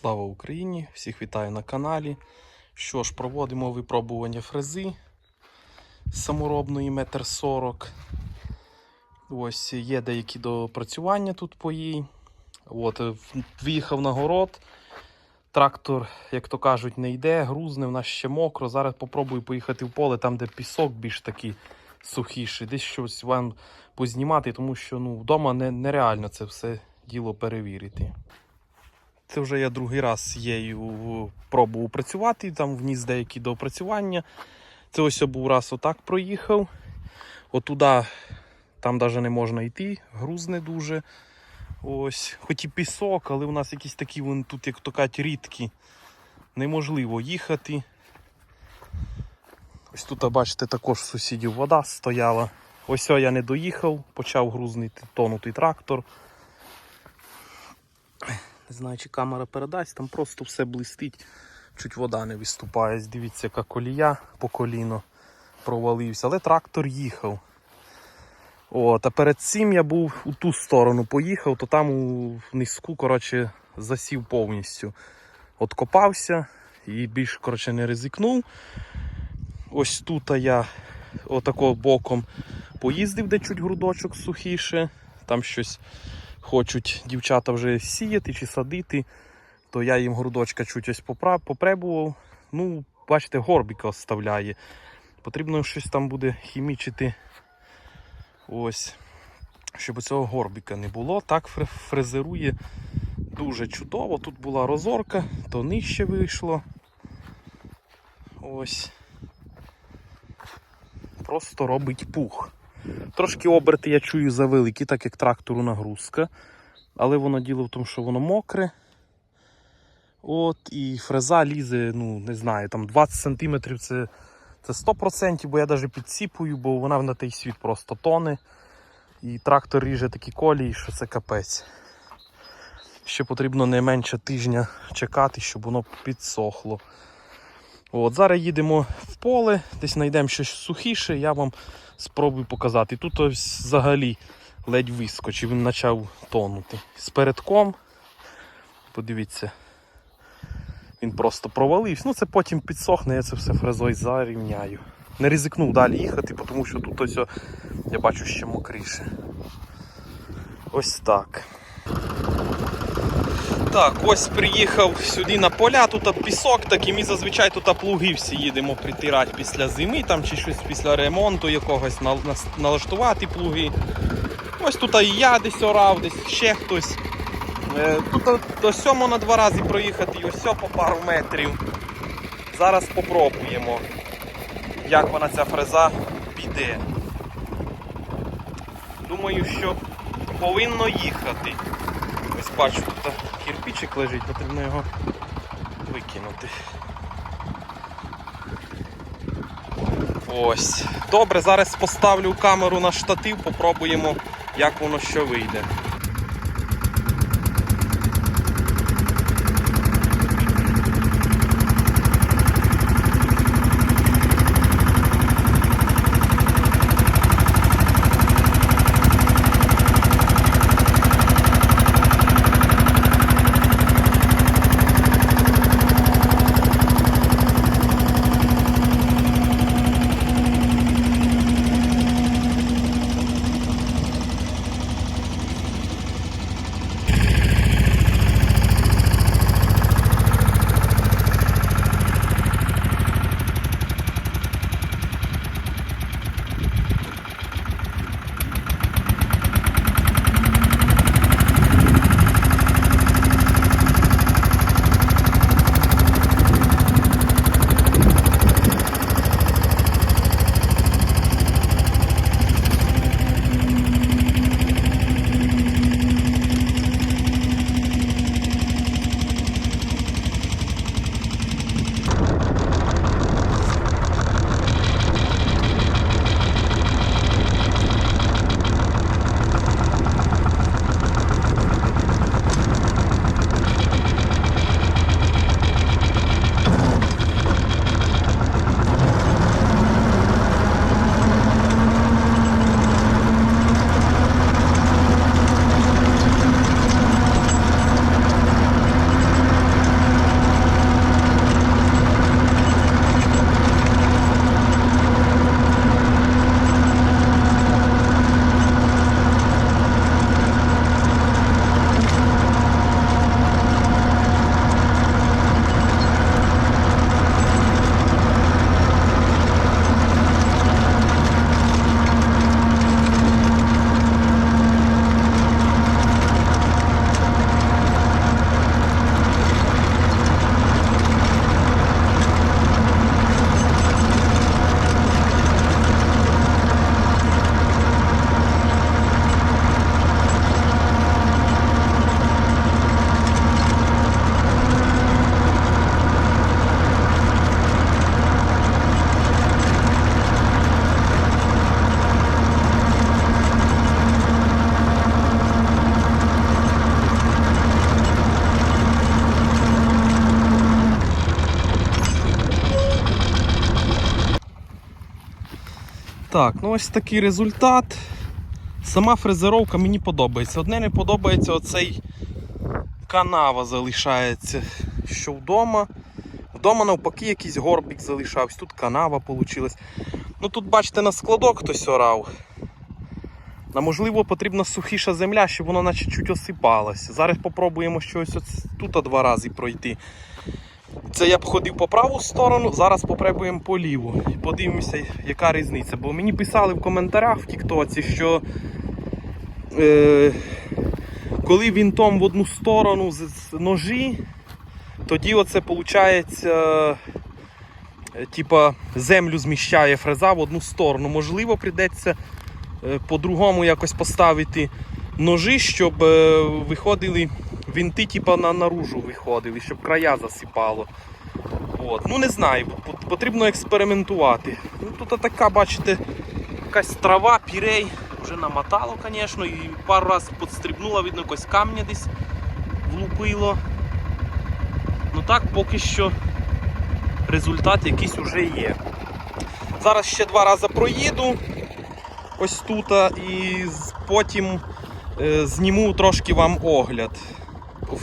Слава Україні! Всіх вітаю на каналі. Що ж, проводимо випробування фрези саморобної метр 40. Ось є деякі допрацювання тут по їй. От, е, виїхав на город. Трактор, як то кажуть, не йде, грузне, в нас ще мокро. Зараз попробую поїхати в поле, там, де пісок більш такий сухіший. Десь щось вам познімати, тому що ну, вдома не, нереально це все діло перевірити. Це вже я другий раз її пробував працювати, там вніс деякі доопрацювання. Це ось я був раз отак проїхав. Отуда там навіть не можна йти, грузне дуже. Ось, хоч і пісок, але у нас якісь такі вон тут, як то кажуть, рідкі. Неможливо їхати. Ось тут, бачите, також сусідів вода стояла. Ось я не доїхав, почав грузнити тонутий трактор. Не знаю, чи камера передасть, там просто все блистить, чуть вода не виступає. Дивіться, яка колія по коліно провалився, але трактор їхав. От, а перед цим я був у ту сторону поїхав, то там у низьку коротше, засів повністю. Откопався і більш коротше, не ризикнув. Ось тут я отако боком поїздив, де чуть грудочок сухіше. Там щось хочуть дівчата вже сіяти чи садити, то я їм грудочка чуть ось попребував. Ну, бачите, горбіка оставляє. Потрібно щось там буде хімічити. Ось. Щоб цього горбіка не було. Так фрезерує дуже чудово. Тут була розорка, то нижче вийшло. Ось. Просто робить пух. Трошки оберти я чую завеликі, так як трактору нагрузка. Але воно діло в тому, що воно мокре. От, і фреза лізе, ну, не знаю, там 20 см це, це 100%, бо я навіть підсіпую, бо вона на той світ просто тоне. І трактор ріже такі колії, що це капець. Ще потрібно не менше тижня чекати, щоб воно підсохло. От, Зараз їдемо в поле, десь знайдемо щось сухіше, я вам спробую показати. Тут ось взагалі ледь вискочив, він почав тонути. З передком, подивіться, він просто провалився. Ну це потім підсохне, я це все фрезою зарівняю. Не ризикнув далі їхати, тому що тут ось я бачу ще мокріше. Ось так. Так, ось приїхав сюди на поля, тут пісок такий, ми зазвичай тут плуги всі їдемо притирати після зими там, чи щось після ремонту якогось налаштувати плуги. Ось тут і я десь орав, десь ще хтось. Е, Тут до сьому на два рази проїхати і ось по пару метрів. Зараз попробуємо, як вона ця фреза піде. Думаю, що повинно їхати. Ось бачу, тут кирпичик лежить, потрібно його викинути. Ось. Добре, зараз поставлю камеру на штатив, попробуємо, як воно що вийде. Так, ну ось такий результат. Сама фрезеровка мені подобається. Одне не подобається оцей канава залишається, що вдома. Вдома навпаки якийсь горбик залишався, тут канава вийшла. Ну тут, бачите, на складок хтось орав. На можливо, потрібна сухіша земля, щоб воно наче чуть осипалося. Зараз попробуємо щось тут два рази пройти. Це я б ходив по праву сторону, зараз попробуємо по ліву. Подивимося, яка різниця. Бо мені писали в коментарях в Тіктоці, що е, коли вінтом в одну сторону з, з ножі, тоді оце виходить, е, типа землю зміщає фреза в одну сторону. Можливо, прийдеться е, по-другому якось поставити ножі, щоб е, виходили вінти, типа на наружу виходили, щоб края засипало. От. Ну не знаю, потрібно експериментувати. Ну, тут така, бачите, якась трава, пірей, вже намотало, звісно, і пару разів підстрибнула, видно, якось камня десь влупило. Ну так, поки що результат якийсь уже є. Зараз ще два рази проїду ось тут, і потім е, зніму трошки вам огляд по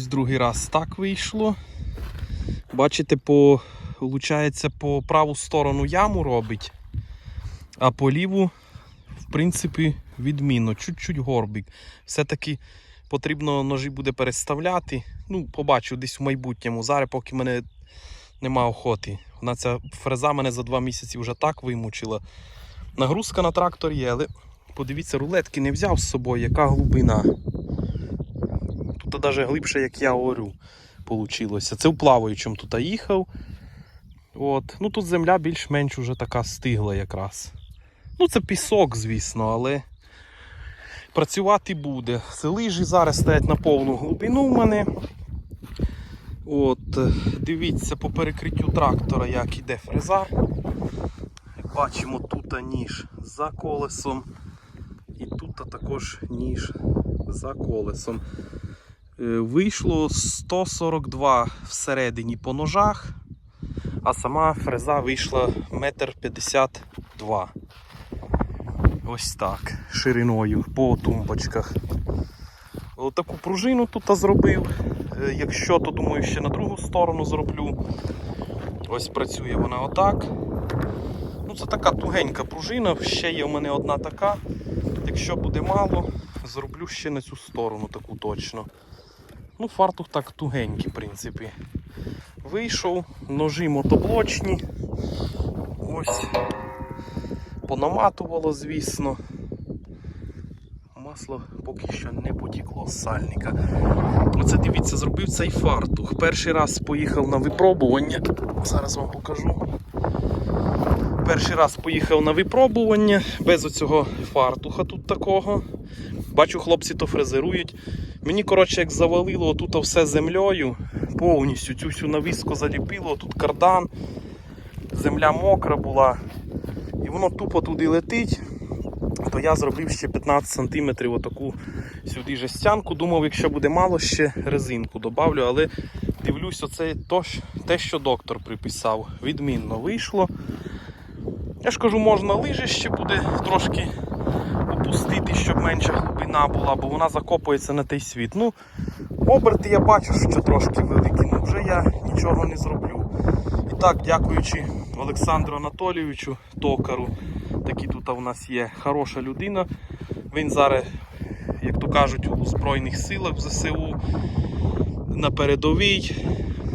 Ось другий раз так вийшло. Бачите, по, виходить, по праву сторону яму робить, а по ліву, в принципі, відмінно. Чуть-чуть горбик. Все-таки потрібно ножі буде переставляти. Ну, побачу десь в майбутньому. Зараз, поки мене нема охоти. Вона ця фреза мене за два місяці вже так вимучила. Нагрузка на трактор є, але подивіться, рулетки не взяв з собою, яка глибина. Тут навіть глибше, як я орю, получилося. Це в плаваючому тут їхав. От. Ну тут земля більш-менш уже така стигла якраз. Ну це пісок, звісно, але працювати буде. Це лижі зараз стоять на повну глибину в мене. От, дивіться по перекриттю трактора, як іде фреза. Як бачимо, тут ніж за колесом. І тут також ніж за колесом. Е, Вийшло 142 всередині по ножах, а сама фреза вийшла 1,52 м. Ось так, шириною по тумбочках. Отаку пружину тут зробив. Е, Якщо, то думаю, ще на другу сторону зроблю. Ось працює вона отак. Ну, це така тугенька пружина, ще є в мене одна така. Якщо буде мало, зроблю ще на цю сторону таку точно. Ну, фартух так тугенький, в принципі. Вийшов, ножі мотоблочні. Ось. Понаматувало, звісно. Масло поки що не потікло з сальника. Оце дивіться, зробив цей фартух. Перший раз поїхав на випробування. Зараз вам покажу. Перший раз поїхав на випробування без оцього фартуха тут такого. Бачу, хлопці то фрезерують. Мені, коротше, як завалило тут все землею, повністю цю всю навіску заліпило, тут кардан, земля мокра була. І воно тупо туди летить. То я зробив ще 15 см отаку сюди жестянку. Думав, якщо буде мало, ще резинку добавлю, але дивлюсь, оце те, що доктор приписав. Відмінно вийшло. Я ж кажу, можна лижі ще буде трошки опустити, щоб менша глибина була, бо вона закопується на той світ. Ну, оберти я бачу, що трошки великі, ну вже я нічого не зроблю. І так, дякуючи Олександру Анатолійовичу Токару, такий тут у нас є хороша людина. Він зараз, як то кажуть, у Збройних силах в ЗСУ на передовій.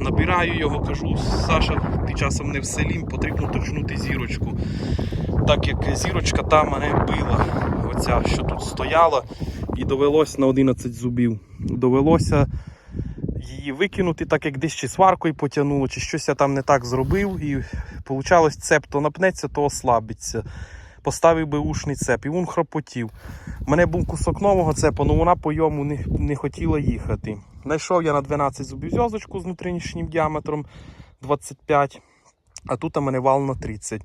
Набираю його, кажу, Саша, ти часом не в селі, потрібно точнути зірочку. Так як зірочка та мене била, оця, що тут стояла, і довелося на 11 зубів. Довелося її викинути, так як десь чи сваркою потягнуло, чи щось я там не так зробив. І вийшло, цеп то напнеться, то ослабиться. Поставив би ушний цеп, і він хропотів. У мене був кусок нового цепу, але вона по йому не, не хотіла їхати. Знайшов я на 12 зубів зв'язочку з внутрішнім діаметром 25, а тут у мене вал на 30.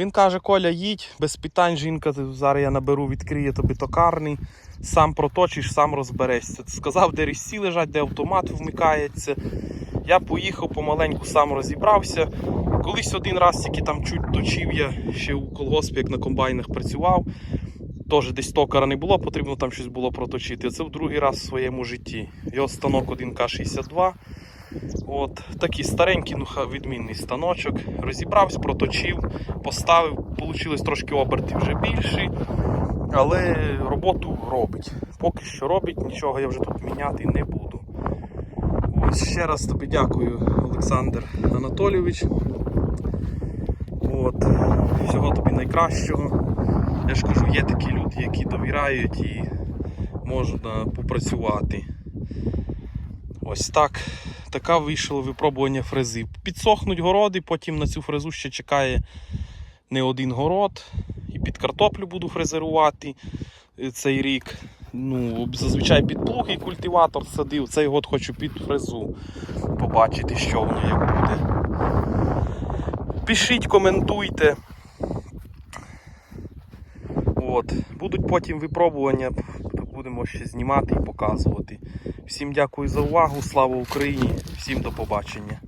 Він каже: Коля, їдь, без питань, жінка, зараз я наберу, відкриє тобі токарний, сам проточиш, сам розберешся. Сказав, де різці лежать, де автомат вмикається. Я поїхав помаленьку, сам розібрався. Колись один раз тільки там чуть точив я ще у колгоспі, як на комбайнах працював. Теж десь токара не було, потрібно там щось було проточити. Це в другий раз в своєму житті. Його станок 1К62. От, такий старенький, ну відмінний станочок. Розібрався, проточив, поставив. Получилось трошки обертів вже більші, але роботу робить. Поки що робить, нічого я вже тут міняти не буду. Ось ще раз тобі дякую, Олександр Анатолійович. От, всього тобі найкращого. Я ж кажу, є такі люди, які довіряють і можна попрацювати. Ось так. Така вийшло випробування фрези. Підсохнуть городи, потім на цю фрезу ще чекає не один город. І під картоплю буду фрезерувати е, цей рік. Ну, зазвичай під плуг і культиватор садив. Цей год хочу під фрезу побачити, що воно як буде. Пишіть, коментуйте. От. Будуть потім випробування, будемо ще знімати і показувати. Всім дякую за увагу, слава Україні, всім до побачення.